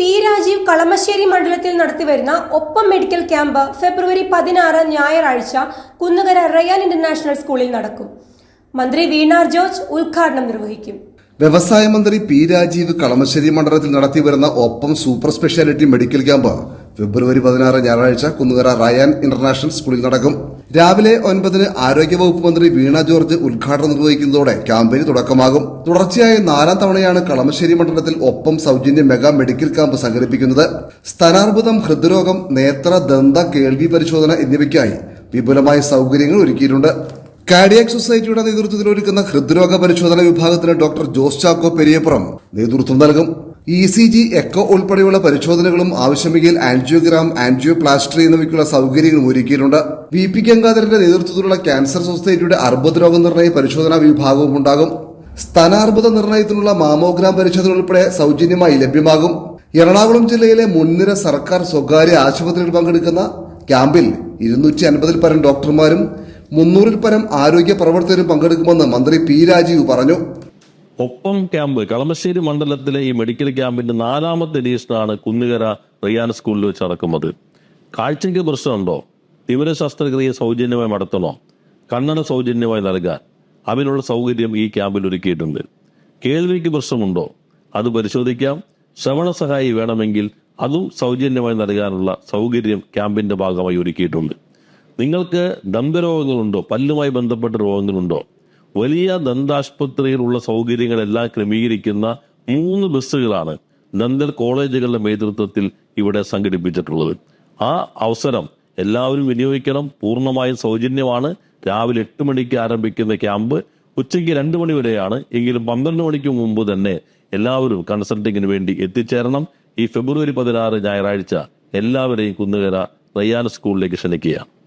P Rajeev Kalamassery മണ്ഡലത്തിൽ നടത്തിവരുന്ന ഒപ്പം മെഡിക്കൽ ക്യാമ്പ് ഫെബ്രുവരി പതിനാറ് ഞായറാഴ്ച കുന്നുകര റയാൻ ഇന്റർനാഷണൽ സ്കൂളിൽ നടക്കും. മന്ത്രി വീണാർ ജോർജ് ഉദ്ഘാടനം നിർവഹിക്കും. വ്യവസായ മന്ത്രി പി രാജീവ് കളമശ്ശേരി മണ്ഡലത്തിൽ നടത്തിവരുന്ന ഒപ്പം സൂപ്പർ സ്പെഷ്യാലിറ്റി മെഡിക്കൽ ക്യാമ്പ് ഫെബ്രുവരി പതിനാറ് ഞായറാഴ്ച കുന്നുകര റയാൻ ഇന്റർനാഷണൽ സ്കൂളിൽ നടക്കും. രാവിലെ ഒൻപതിന് ആരോഗ്യവകുപ്പ് മന്ത്രി വീണ ജോർജ് ഉദ്ഘാടനം നിർവഹിക്കുന്നതോടെ ക്യാമ്പയിൻ തുടക്കമാകും. തുടർച്ചയായ നാലാം തവണയാണ് കളമശ്ശേരി മണ്ഡലത്തിൽ ഒപ്പം സൗജന്യ മെഗാ മെഡിക്കൽ ക്യാമ്പ് സംഘടിപ്പിക്കുന്നത്. സ്ഥാനാർബുദം ഹൃദ്രോഗം നേത്ര ദന്ത കേൾവി പരിശോധന എന്നിവയ്ക്കായി വിപുലമായ സൗകര്യങ്ങൾ ഒരുക്കിയിട്ടുണ്ട്. കാർഡിയാക് സൊസൈറ്റിയുടെ നേതൃത്വത്തിൽ ഒരുക്കുന്ന ഹൃദ്രോഗ പരിശോധന വിഭാഗത്തിന് ഡോക്ടർ ജോസ് ചാക്കോ പെരിയപ്പുറം നേതൃത്വം നൽകും. ഇ സി ജി എക്കോ ഉൾപ്പെടെയുള്ള പരിശോധനകളും ആവശ്യമെങ്കിൽ ആൻജിയോഗ്രാം ആൻജിയോപ്ലാസ്ട്രി എന്നിവയ്ക്കുള്ള സൗകര്യങ്ങളും ഒരുക്കിയിട്ടുണ്ട്. വി പി ഗംഗാധരന്റെ നേതൃത്വത്തിലുള്ള ക്യാൻസർ സൊസൈറ്റിയുടെ അർബുദ രോഗനിർണയ പരിശോധനാ വിഭാഗവും ഉണ്ടാകും. സ്ഥാനാർബുദ നിർണയത്തിനുള്ള മാമോഗ്രാം പരിശോധന ഉൾപ്പെടെ സൗജന്യമായി ലഭ്യമാകും. എറണാകുളം ജില്ലയിലെ മുൻനിര സർക്കാർ സ്വകാര്യ ആശുപത്രികൾ പങ്കെടുക്കുന്ന ക്യാമ്പിൽ ഇരുന്നൂറ്റി അൻപതിൽ പരം ഡോക്ടർമാരും മുന്നൂറിൽ പരം ആരോഗ്യ പ്രവർത്തകരും പങ്കെടുക്കുമെന്ന് മന്ത്രി പി രാജീവ് പറഞ്ഞു. ഒപ്പം ക്യാമ്പ് കളമശ്ശേരി മണ്ഡലത്തിലെ ഈ മെഡിക്കൽ ക്യാമ്പിന്റെ നാലാമത്തെ എഡിഷനാണ് കുന്നുകര റിയാൻ സ്കൂളിൽ വെച്ച് നടക്കുന്നത്. കാഴ്ചയ്ക്ക് പ്രശ്നമുണ്ടോ? തിമിര ശസ്ത്രക്രിയ സൗജന്യമായി നടത്തണോ? കണ്ണട സൗജന്യമായി നൽകാൻ അതിനുള്ള സൗകര്യം ഈ ക്യാമ്പിൽ ഒരുക്കിയിട്ടുണ്ട്. കേൾവിക്ക് പ്രശ്നമുണ്ടോ? അത് പരിശോധിക്കാം. ശ്രവണ സഹായി വേണമെങ്കിൽ അതും സൗജന്യമായി നൽകാനുള്ള സൗകര്യം ക്യാമ്പിന്റെ ഭാഗമായി ഒരുക്കിയിട്ടുണ്ട്. നിങ്ങൾക്ക് ദന്തരോഗങ്ങളുണ്ടോ? പല്ലുമായി ബന്ധപ്പെട്ട രോഗങ്ങളുണ്ടോ? വലിയ ദന്താശുപത്രിയിലുള്ള സൗകര്യങ്ങളെല്ലാം ക്രമീകരിക്കുന്ന മൂന്ന് ബസ്സുകളാണ് ദന്തൽ കോളേജുകളുടെ നേതൃത്വത്തിൽ ഇവിടെ സംഘടിപ്പിച്ചിട്ടുള്ളത്. ആ അവസരം എല്ലാവരും വിനിയോഗിക്കണം. പൂർണമായും സൗജന്യമാണ്. രാവിലെ എട്ട് മണിക്ക് ആരംഭിക്കുന്ന ക്യാമ്പ് ഉച്ചയ്ക്ക് രണ്ട് മണി വരെയാണ്. എങ്കിലും പന്ത്രണ്ട് മണിക്ക് മുമ്പ് തന്നെ എല്ലാവരും കൺസൾട്ടിങ്ങിന് വേണ്ടി എത്തിച്ചേരണം. ഈ ഫെബ്രുവരി പതിനാറ് ഞായറാഴ്ച എല്ലാവരെയും കുന്നുകര റയ്യാൻ സ്കൂളിലേക്ക് ക്ഷണിക്കുകയാണ്.